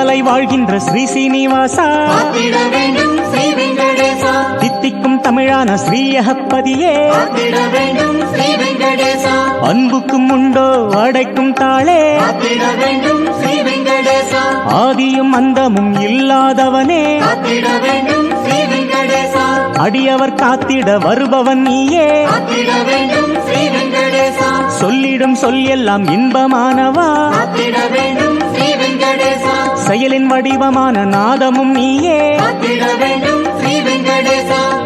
திருமலை வாழ்கின்ற ஸ்ரீ சீனிவாசா. தித்திக்கும் தமிழான ஸ்ரீ வெங்கடேசா. அன்புக்கும் உண்டோ அடைக்கும் தாளே. ஆதியும் அந்தமும் இல்லாதவனே. அடியவர் காத்திட வருபவன் நீயே. சொல்லிடும் சொல் எல்லாம் இன்பமானவா. செயலின் வடிவமான நாதமும் நீயே.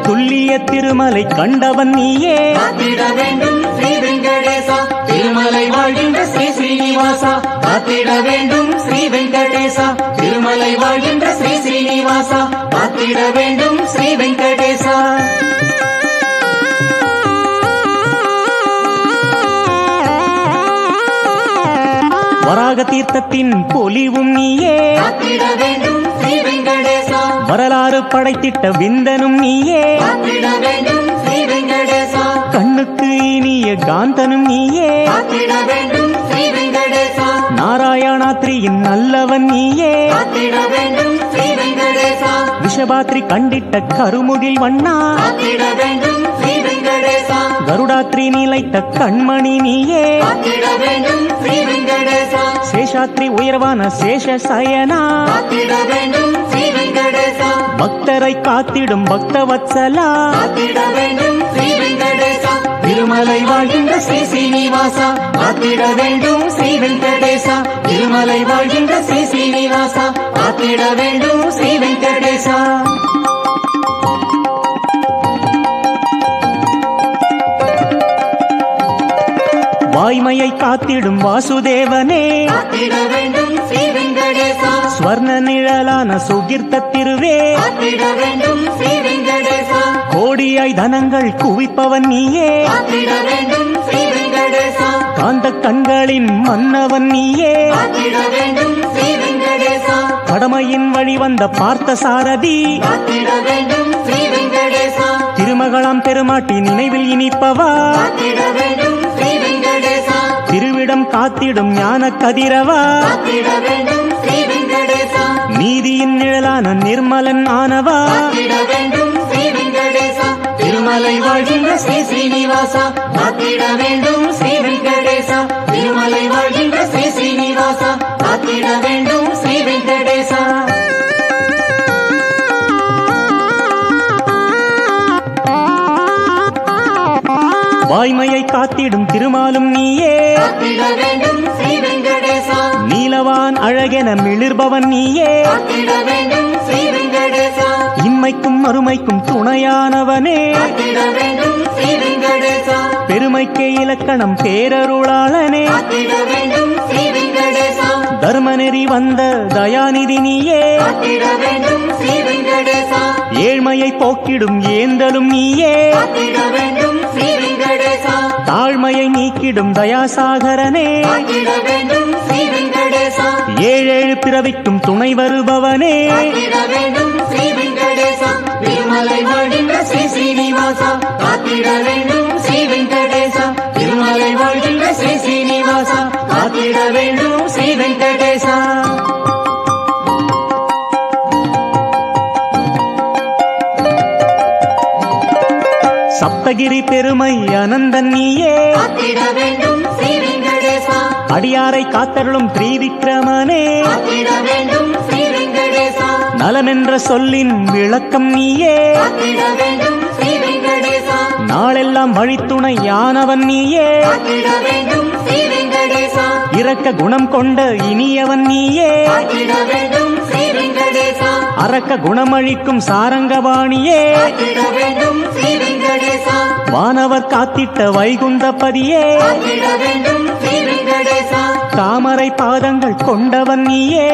துல்லிய திருமலை கண்டவன் நீயே. காத்திட வேண்டும் ஸ்ரீ வெங்கடேசா. திருமலை வாழ்கின்ற ஸ்ரீ ஸ்ரீனிவாசா காத்திட வேண்டும் ஸ்ரீ வெங்கடேசா. திருமலை வாழ்கின்ற ஸ்ரீ ஸ்ரீனிவாசா காத்திட வேண்டும் ஸ்ரீ வெங்கடேசா. வராக தீர்த்தத்தின் பொலிவும் நீயே. வரலாறு படைத்திட்ட விந்தனும் நீயே. கண்ணுக்கு இனிய காந்தனும் நீயே. நாராயணாத்ரியின் நல்லவன் நீயே. விஷபாத்ரி கண்டிட்ட கருமுகில் வண்ணா. கருடாத்ரி நிலைத்த கண்மணி நீயே. சேஷாத்ரி உயர்வான சேஷ சயனா. பக்தரை காத்திடும் பக்த வத்சலா. திருமலை வாழ்கின்ற ஸ்ரீ சீனிவாசா. காத்திட வேண்டும் ஸ்ரீ வெங்கடேசா. திருமலை வாழ்கின்ற ஸ்ரீ சீனிவாசா. காத்திட வேண்டும் ஸ்ரீ வெங்கடேசா. காத்திடும் வாசுதேவனே. ஸ்வர்ண நிழலான சுகிர்த்த திருவே. கோடியாய் தனங்கள் குவிப்பவன் நீயே. காந்த கண்களின் மன்னவன் நீயே. கடமையின் வழி வந்த பார்த்த சாரதி திருமகளாம் பெருமாட்டி நினைவில் இனிப்பவா. திருவிடம் காத்திடும் ஞான கதிரவா? நீதியின் நிழலான நிர்மலன் ஆனவா? திருமலை வாழ்கின்ற ஸ்ரீ ஸ்ரீனிவாசா. காத்திட வேண்டும் ஸ்ரீ வெங்கடேசா. திருமலை வாழ்கின்ற ஸ்ரீ ஸ்ரீனிவாசா. காத்திட வேண்டும் ஸ்ரீ வெங்கடேசா. வாய்மையை காத்திடும் திருமாலும் நீயே. நீலவான் அழகென மிளிர்பவன் நீயே. இன்மைக்கும் மறுமைக்கும் துணையானவனே. பெருமைக்கே இலக்கணம் பேரருளாளனே. காத்திட வேண்டும் தர்மநெறி வந்த தயாநிதி நீயே. ஏழ்மையை போக்கிடும் ஏந்தலும் நீயே. தாழ்மையை நீக்கிடும் தயாசாகரனே. ஏழேழு பிறவிக்கும் துணை வருபவனே. ஸ்ரீ ஸ்ரீனிவாசா காத்திட வேண்டும் சப்தகிரி பெருமை அனந்தன் நீயே. அடியாரை காத்தருளும் திரிவிக்ரமனே. நலமென்ற சொல்லின் விளக்கம் நீயே. நாளெல்லாம் வழித்துணையானவன் நீயே. இரக்க குணம் கொண்ட இனியவன் நீயே. அரக்க குணமழிக்கும் வெங்கடேசா வானவர் காத்திட்ட வைகுந்தபதியே தாமரை பாதங்கள் கொண்டவன் நீயே.